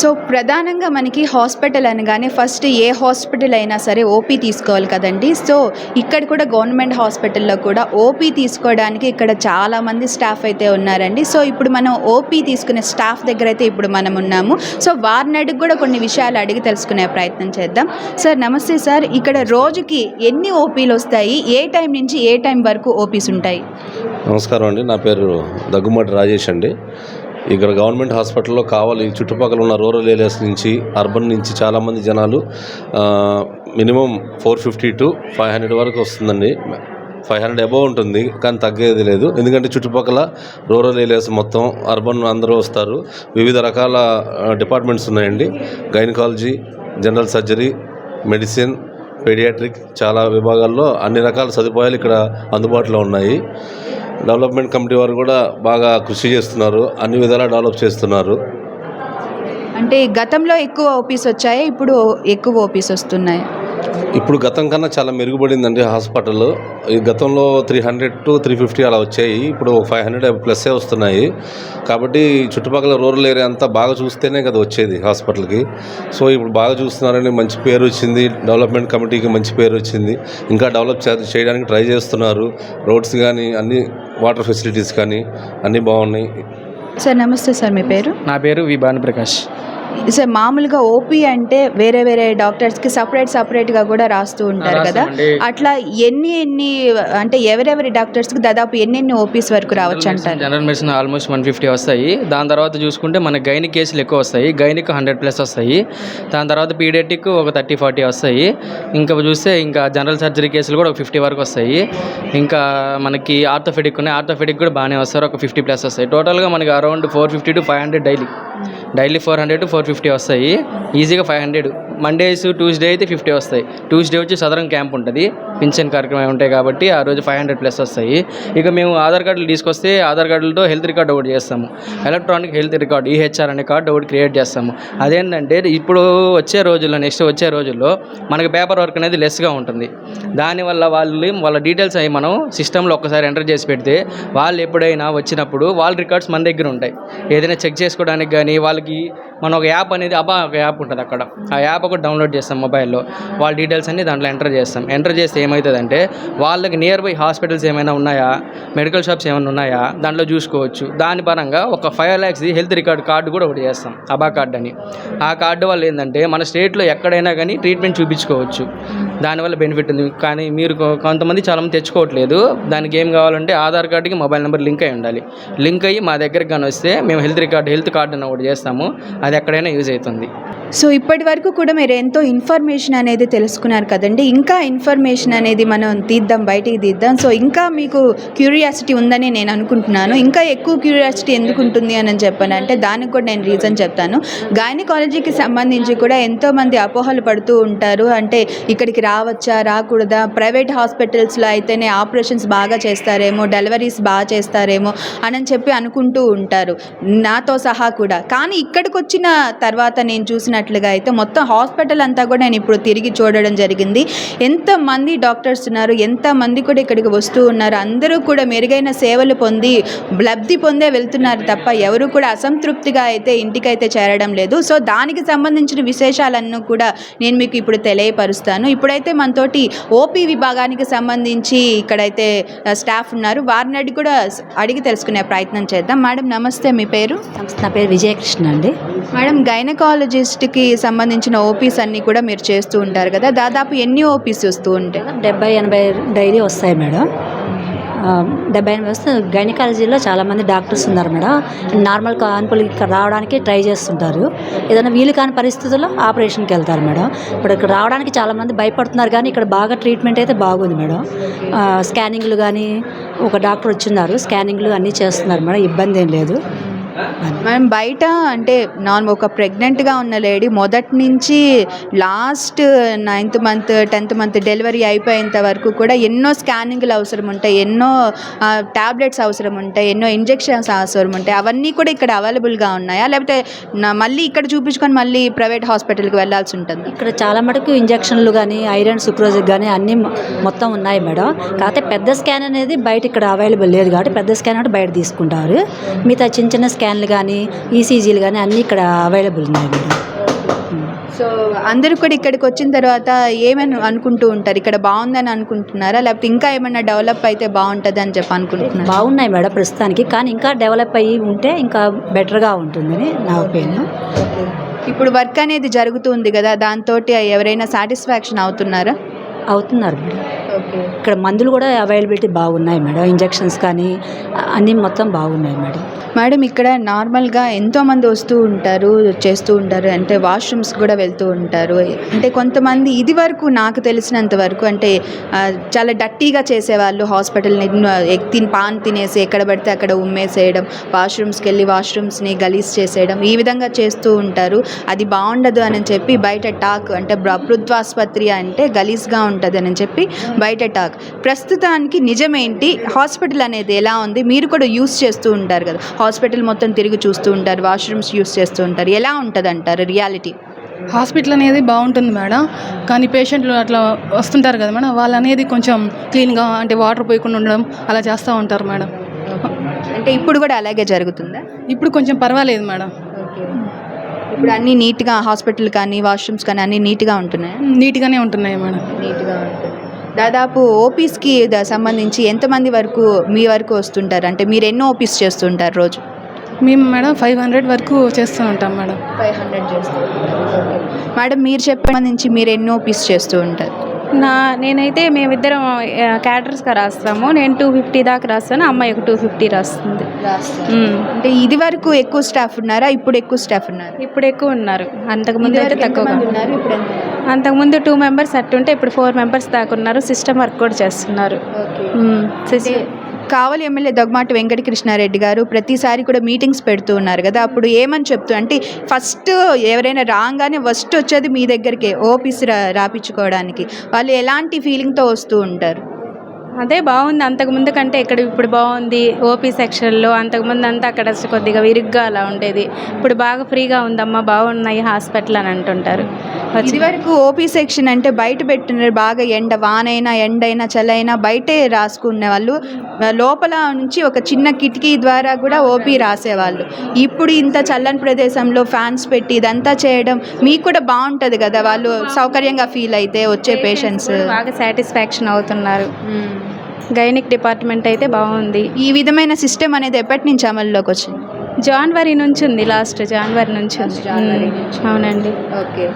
So ప్రధానంగా మనకి hospital అనగానే ఫస్ట్ ఏ హాస్పిటల్ అయినా సరే ఓపీ తీసుకోవాలి కదండి. సో ఇక్కడ కూడా గవర్నమెంట్ హాస్పిటల్లో కూడా ఓపీ తీసుకోవడానికి ఇక్కడ చాలామంది స్టాఫ్ అయితే ఉన్నారండి. సో ఇప్పుడు మనం ఓపీ తీసుకునే స్టాఫ్ దగ్గర అయితే ఇప్పుడు మనం ఉన్నాము. సో వారిని అడిగి కూడా కొన్ని విషయాలు అడిగి తెలుసుకునే ప్రయత్నం చేద్దాం. సార్ నమస్తే సార్. ఇక్కడ రోజుకి ఎన్ని ఓపీలు వస్తాయి? ఏ టైం నుంచి ఏ టైం వరకు ఓపీస్ ఉంటాయి? నమస్కారం అండి. నా పేరు దగ్గుమాటి రాజేష్ అండి. ఇక్కడ గవర్నమెంట్ హాస్పిటల్లో కావాలి చుట్టుపక్కల ఉన్న రూరల్ ఏరియాస్ నుంచి అర్బన్ నుంచి చాలామంది జనాలు minimum four fifty to five hundred వరకు వస్తుందండి. ఫైవ్ హండ్రెడ్ అబోవ్ ఉంటుంది కానీ తగ్గేది లేదు. ఎందుకంటే చుట్టుపక్కల రూరల్ ఏరియాస్ మొత్తం అర్బన్ అందరూ వస్తారు. వివిధ రకాల డిపార్ట్మెంట్స్ ఉన్నాయండి. Gynaecology general surgery medicine paediatric చాలా విభాగాల్లో అన్ని రకాల సదుపాయాలు ఇక్కడ అందుబాటులో ఉన్నాయి. డెవలప్మెంట్ కమిటీ వారు కూడా బాగా కృషి చేస్తున్నారు అన్ని విధాలా డెవలప్ చేస్తున్నారు. అంటే గతంలో ఎక్కువ ఓపీస్ వచ్చాయి? ఇప్పుడు ఎక్కువ ఓపీస్ వస్తున్నాయి? ఇప్పుడు గతం కన్నా చాలా మెరుగుపడిందండి హాస్పిటల్. ఈ గతంలో three hundred to three fifty అలా వచ్చాయి ఇప్పుడు ఫైవ్ హండ్రెడ్ ప్లస్సే వస్తున్నాయి. కాబట్టి చుట్టుపక్కల రూరల్ ఏరియా అంతా బాగా చూస్తేనే కదా వచ్చేది హాస్పిటల్కి. సో ఇప్పుడు బాగా చూస్తున్నారని మంచి పేరు వచ్చింది డెవలప్మెంట్ కమిటీకి మంచి పేరు వచ్చింది. ఇంకా డెవలప్ చేయడానికి ట్రై చేస్తున్నారు. రోడ్స్ కానీ అన్ని వాటర్ ఫెసిలిటీస్ కానీ అన్నీ బాగున్నాయి. సార్ నమస్తే సార్ మీ పేరు? నా పేరు వి భానుప్రకాష్. సార్ మామూలుగా ఓపీ అంటే వేరే వేరే డాక్టర్స్కి సపరేట్ సపరేట్గా కూడా రాస్తూ ఉంటారు కదా. అట్లా ఎన్ని ఎన్ని అంటే ఎవరెవరి డాక్టర్స్కి దాదాపు ఎన్ని ఎన్ని ఓపీస్ వరకు రావచ్చు అంటారు? General medicine almost one fifty వస్తాయి. దాని తర్వాత చూసుకుంటే మన గైనిక్ కేసులు ఎక్కువ వస్తాయి. గైనిక్ హండ్రెడ్ ప్లస్ వస్తాయి. దాని తర్వాత పీడియాటిక్ ఒక థర్టీ ఫార్టీ వస్తాయి. ఇంకా చూస్తే ఇంకా జనరల్ సర్జరీ కేసులు కూడా ఒక ఫిఫ్టీ వరకు వస్తాయి. ఇంకా మనకి ఆర్థోఫెడిక్ ఉన్నాయి. ఆర్థోఫెడిక్ కూడా బాగానే వస్తారు. ఒక ఫిఫ్టీ ప్లస్ వస్తాయి. టోటల్గా మనకి around four fifty to five hundred daily daily four hundred four fifty వస్తాయి. ఈజీగా ఫైవ్ హండ్రెడ్. మండేస్ ట్యూస్డే అయితే ఫిఫ్టీ వస్తాయి. ట్యూస్డే వచ్చి సదరన్ క్యాంప్ ఉంటుంది. పింఛన్ కార్యక్రమం ఉంటాయి కాబట్టి ఆ రోజు ఫైవ్ హండ్రెడ్ ప్లస్ వస్తాయి. ఇక మేము ఆధార్ కార్డులు తీసుకొస్తే ఆధార్ కార్డులతో హెల్త్ రికార్డ్ ఒకటి చేస్తాము. ఎలక్ట్రానిక్ హెల్త్ రికార్డ్ ఈహెచ్ఆర్ అనే కార్డు ఒకటి క్రియేట్ చేస్తాము. అదేంటంటే ఇప్పుడు వచ్చే రోజుల్లో నెక్స్ట్ వచ్చే రోజుల్లో మనకి పేపర్ వర్క్ అనేది లెస్గా ఉంటుంది. దానివల్ల వాళ్ళు వాళ్ళ డీటెయిల్స్ అవి మనం సిస్టంలో ఒక్కసారి ఎంటర్ చేసి పెడితే వాళ్ళు ఎప్పుడైనా వచ్చినప్పుడు వాళ్ళ రికార్డ్స్ మన దగ్గర ఉంటాయి. ఏదైనా చెక్ చేసుకోవడానికి కానీ వాళ్ళకి మన ఒక యాప్ అనేది అబా ఒక యాప్ ఉంటుంది అక్కడ. ఆ యాప్ ఒకటి డౌన్లోడ్ చేస్తాం మొబైల్లో. వాళ్ళ డీటెయిల్స్ అన్ని దాంట్లో ఎంటర్ చేస్తాం. ఎంటర్ చేస్తే ఏమవుతుందంటే వాళ్ళకి నియర్ బై హాస్పిటల్స్ ఏమైనా ఉన్నాయా? మెడికల్ షాప్స్ ఏమైనా ఉన్నాయా? దాంట్లో చూసుకోవచ్చు. దాని పరంగా ఒక ఫైవ్ ల్యాక్స్ది హెల్త్ రికార్డ్ కార్డు కూడా ఒకటి చేస్తాం అబా కార్డు అని. ఆ కార్డు వల్ల ఏంటంటే మన స్టేట్లో ఎక్కడైనా కానీ ట్రీట్మెంట్ చూపించుకోవచ్చు. దానివల్ల బెనిఫిట్ ఉంది. కానీ మీరు కొంతమంది కొంతమంది చాలామంది తెచ్చుకోవట్లేదు. దానికి ఏం కావాలంటే ఆధార్ కార్డుకి మొబైల్ నెంబర్ లింక్ అయి ఉండాలి. లింక్ అయ్యి మా దగ్గరికి కానీ వస్తే మేము హెల్త్ రికార్డ్ హెల్త్ కార్డు అని ఒకటి చేస్తాము. అది ఎక్కడైనా యూజ్ అవుతుంది. సో ఇప్పటి వరకు కూడా మీరు ఎంతో ఇన్ఫర్మేషన్ అనేది తెలుసుకున్నారు కదండి. ఇంకా ఇన్ఫర్మేషన్ అనేది మనం తీద్దాం బయటికి తీద్దాం. సో ఇంకా మీకు క్యూరియాసిటీ ఉందని నేను అనుకుంటున్నాను. ఇంకా ఎక్కువ క్యూరియాసిటీ ఎందుకు ఉంటుంది అని చెప్పాను. అంటే దానికి కూడా నేను రీజన్ చెప్తాను. గైనకాలజీకి సంబంధించి కూడా ఎంతోమంది అపోహలు పడుతూ ఉంటారు. అంటే ఇక్కడికి రావచ్చా రాకూడదా? ప్రైవేట్ హాస్పిటల్స్లో అయితేనే ఆపరేషన్స్ బాగా చేస్తారేమో డెలివరీస్ బాగా చేస్తారేమో అని చెప్పి అనుకుంటూ ఉంటారు. నాతో సహా కూడా. కానీ ఇక్కడికి వచ్చిన తర్వాత నేను చూసినట్లుగా అయితే మొత్తం హాస్పిటల్ అంతా కూడా నేను ఇప్పుడు తిరిగి చూడడం జరిగింది. ఎంతమంది డాక్టర్స్ ఉన్నారు ఎంతమంది కూడా ఇక్కడికి వస్తూ ఉన్నారు. అందరూ కూడా మెరుగైన సేవలు పొంది లబ్ధి పొందే వెళ్తున్నారు తప్ప ఎవరు కూడా అసంతృప్తిగా అయితే ఇంటికైతే చేరడం లేదు. సో దానికి సంబంధించిన విశేషాలన్నీ కూడా నేను మీకు ఇప్పుడు తెలియపరుస్తాను. ఇప్పుడైతే మనతోటి ఓపీ విభాగానికి సంబంధించి ఇక్కడైతే స్టాఫ్ ఉన్నారు. వారిని అడిగి కూడా అడిగి తెలుసుకునే ప్రయత్నం చేద్దాం. మేడం నమస్తే. మీ పేరు? నా పేరు విజయకృష్ణ అండి. మేడం గైనకాలజిస్ట్కి సంబంధించిన ఓపీస్ అన్నీ కూడా మీరు చేస్తూ ఉంటారు కదా. దాదాపు ఎన్ని ఓపీస్ వస్తూ ఉంటాయి? డెబ్బై ఎనభై డైలీ వస్తాయి మేడం. డెబ్బై ఎనిమిది వస్తే గైనకాలజీలో చాలామంది డాక్టర్స్ ఉన్నారు మేడం. నార్మల్ కాన్పులకి ఇక్కడ రావడానికి ట్రై చేస్తుంటారు. ఏదైనా వీలు కాని పరిస్థితుల్లో ఆపరేషన్కి వెళ్తారు మేడం. ఇప్పుడు ఇక్కడ రావడానికి చాలామంది భయపడుతున్నారు కానీ ఇక్కడ బాగా ట్రీట్మెంట్ అయితే బాగుంది మేడం. స్కానింగ్లు కానీ ఒక డాక్టర్ వచ్చిన్నారు. స్కానింగ్లు అన్నీ చేస్తున్నారు మేడం. ఇబ్బంది ఏం లేదు. మనం బయట అంటే నాన్ ఒక ప్రెగ్నెంట్గా ఉన్న లేడీ మొదటి నుంచి last ninth month tenth month delivery అయిపోయేంత వరకు కూడా ఎన్నో స్కానింగ్లు అవసరం ఉంటాయి ఎన్నో ట్యాబ్లెట్స్ అవసరం ఉంటాయి ఎన్నో ఇంజెక్షన్స్ అవసరం ఉంటాయి అవన్నీ కూడా ఇక్కడ అవైలబుల్గా ఉన్నాయా? లేకపోతే మళ్ళీ ఇక్కడ చూపించుకొని మళ్ళీ ప్రైవేట్ హాస్పిటల్కి వెళ్ళాల్సి ఉంటుంది? ఇక్కడ చాలా మటుకు ఇంజెక్షన్లు కానీ ఐరన్ సుక్రోజ్ కానీ అన్నీ మొత్తం ఉన్నాయి మేడం. కాకపోతే పెద్ద స్కాన్ అనేది బయట ఇక్కడ అవైలబుల్ లేదు కాబట్టి పెద్ద స్కాన్ అంటే బయట తీసుకుంటారు. మిగతా చిన్న చిన్న స్కాన్ స్కాన్లు కానీ ఈసీజీలు కానీ అన్నీ ఇక్కడ అవైలబుల్ ఉన్నాయి మేడం. సో అందరూ కూడా ఇక్కడికి వచ్చిన తర్వాత ఏమని అనుకుంటూ ఉంటారు? ఇక్కడ బాగుందని అనుకుంటున్నారా? లేకపోతే ఇంకా ఏమైనా డెవలప్ అయితే బాగుంటుంది అని చెప్పి అనుకుంటున్నారా? బాగున్నాయి మేడం ప్రస్తుతానికి కానీ ఇంకా డెవలప్ అయ్యి ఉంటే ఇంకా బెటర్గా ఉంటుందని నా ఒపీనియన్. ఇప్పుడు వర్క్ అనేది జరుగుతుంది కదా దాంతో ఎవరైనా సాటిస్ఫాక్షన్ అవుతున్నారా? అవుతున్నారు మేడం. ఇక్కడ మందులు కూడా అవైలబిలిటీ బాగున్నాయి మేడం. ఇంజెక్షన్స్ కానీ అన్నీ మొత్తం బాగున్నాయి మేడం. మేడం ఇక్కడ నార్మల్గా ఎంతోమంది వస్తూ ఉంటారు చేస్తూ ఉంటారు. అంటే వాష్రూమ్స్ కూడా వెళ్తూ ఉంటారు. అంటే కొంతమంది ఇది వరకు నాకు తెలిసినంత వరకు అంటే చాలా డట్టీగా చేసేవాళ్ళు హాస్పిటల్ని తిని పాన్ తినేసి ఎక్కడ పడితే అక్కడ ఉమ్మేసేయడం వాష్రూమ్స్కి వెళ్ళి వాష్రూమ్స్ని గలీజ్ చేసేయడం ఈ విధంగా చేస్తూ ఉంటారు. అది బాగుండదు అని చెప్పి బయట టాక్ అంటే ప్ర- ప్రభుత్వాసుపత్రి అంటే గలీజ్గా ఉంటుంది అని చెప్పి బయట టాక్ ప్రస్తుతానికి నిజమేంటి? హాస్పిటల్ అనేది ఎలా ఉంది? మీరు కూడా యూస్ చేస్తూ ఉంటారు కదా. హాస్పిటల్ మొత్తం తిరిగి చూస్తూ ఉంటారు వాష్రూమ్స్ యూస్ చేస్తూ ఉంటారు. ఎలా ఉంటుంది అంటారు రియాలిటీ? హాస్పిటల్ అనేది బాగుంటుంది మేడం. కానీ పేషెంట్లు అట్లా వస్తుంటారు కదా మేడం. వాళ్ళు అనేది కొంచెం క్లీన్గా అంటే వాటర్ పోయకుండా ఉండడం అలా చేస్తూ ఉంటారు మేడం. అంటే ఇప్పుడు కూడా అలాగే జరుగుతుందా? ఇప్పుడు కొంచెం పర్వాలేదు మేడం. ఇప్పుడు అన్నీ నీట్గా హాస్పిటల్ కానీ వాష్రూమ్స్ కానీ అన్నీ నీట్గా ఉంటున్నాయి? నీట్గానే ఉంటున్నాయి మేడం. నీట్గా ఉంటున్నాయి. దాదాపు ఓపీస్కి సంబంధించి ఎంతమంది వరకు మీ వరకు వస్తుంటారు? అంటే మీరు ఎన్నో ఓపీస్ చేస్తుంటారు రోజు? మేము మేడం ఫైవ్ హండ్రెడ్ వరకు చేస్తూ ఉంటాం మేడం. ఫైవ్ హండ్రెడ్ చేస్తూ మేడం మీరు చెప్పే నుంచి మీరు ఎన్నో ఓపీస్ చేస్తూ ఉంటారు? నా నేనైతే మేమిద్దరం క్యాటర్స్గా రాస్తాము. నేను టూ ఫిఫ్టీ దాకా రాస్తాను అమ్మాయి ఒక టూ ఫిఫ్టీ రాస్తుంది. అంటే ఇది వరకు ఎక్కువ స్టాఫ్ ఉన్నారా? ఇప్పుడు ఎక్కువ స్టాఫ్ ఉన్నారు? ఇప్పుడు ఎక్కువ ఉన్నారు. అంతకుముందు అయితే తక్కువగా. ఉన్నారు? అంతకుముందు టూ మెంబర్స్ అట్టుంటే ఇప్పుడు ఫోర్ మెంబర్స్ దాకా ఉన్నారు. సిస్టమ్ వర్క్ కూడా చేస్తున్నారు. సిస్టమ్ కావలి ఎమ్మెల్యే దొగ్మాటి వెంకటకృష్ణారెడ్డి గారు ప్రతిసారి కూడా మీటింగ్స్ పెడుతూ ఉన్నారు కదా. అప్పుడు ఏమని చెప్తూ అంటే ఫస్ట్ ఎవరైనా రాగానే ఫస్ట్ వచ్చేది మీ దగ్గరికే ఓపీసీ రా రాపించుకోవడానికి వాళ్ళు ఎలాంటి ఫీలింగ్తో వస్తూ ఉంటారు? అదే బాగుంది. అంతకుముందు కంటే ఇక్కడ ఇప్పుడు బాగుంది ఓపీ సెక్షన్లో. అంతకుముందు అంతా అక్కడ కొద్దిగా విరుగ్గా అలా ఉండేది. ఇప్పుడు బాగా ఫ్రీగా ఉందమ్మా బాగున్నాయి హాస్పిటల్ అని అంటుంటారు. వరకు ఓపీ సెక్షన్ అంటే బయట పెట్టినారు బాగా ఎండ వానైనా ఎండైనా చలైనా బయటే రాసుకునే వాళ్ళు లోపల నుంచి ఒక చిన్న కిటికీ ద్వారా కూడా ఓపీ రాసేవాళ్ళు. ఇప్పుడు ఇంత చల్లని ప్రదేశంలో ఫ్యాన్స్ పెట్టి ఇదంతా చేయడం మీకు కూడా బాగుంటుంది కదా? వాళ్ళు సౌకర్యంగా ఫీల్ అయితే వచ్చే పేషెంట్స్ బాగా సాటిస్ఫాక్షన్ అవుతున్నారు. గైనిక్ డిపార్ట్మెంట్ అయితే బాగుంది ఈ విధమైన సిస్టమ్ అనేది ఎప్పటి నుంచి అమల్లోకి వచ్చింది జనవరి నుంచి ఉంది లాస్ట్ జనవరి నుంచి ఉంది జనవరి. నుంచి. అవునండి ఓకే.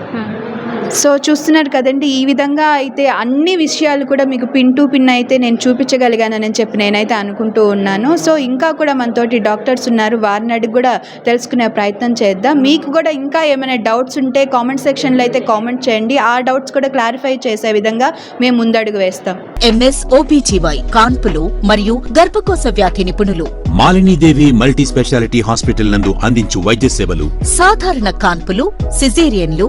సో చూస్తున్నారు కదండి ఈ విధంగా అయితే అన్ని విషయాలు కూడా మీకు పిన్ టు పిన్ అయితే నేను చూపించగలిగానని చెప్పి నేనైతే అనుకుంటూ ఉన్నాను. సో ఇంకా కూడా మనతోటి డాక్టర్స్ ఉన్నారు వారిని అడిగి కూడా తెలుసుకునే ప్రయత్నం చేద్దాం. మీకు కూడా ఇంకా ఏమైనా డౌట్స్ ఉంటే కామెంట్ సెక్షన్లో అయితే కామెంట్ చేయండి. ఆ డౌట్స్ కూడా క్లారిఫై చేసే విధంగా మేము ముందడుగు వేస్తాం. ఎంఎస్ ఓబీజీవై కాన్పులు మరియు గర్భకోశ వ్యాధి నిపుణులు. మాలినీదేవి మల్టీ స్పెషాలిటీ హాస్పిటల్ నందు అందించు వైద్య సేవలు. సాధారణ కాన్పులు సిజేరియన్లు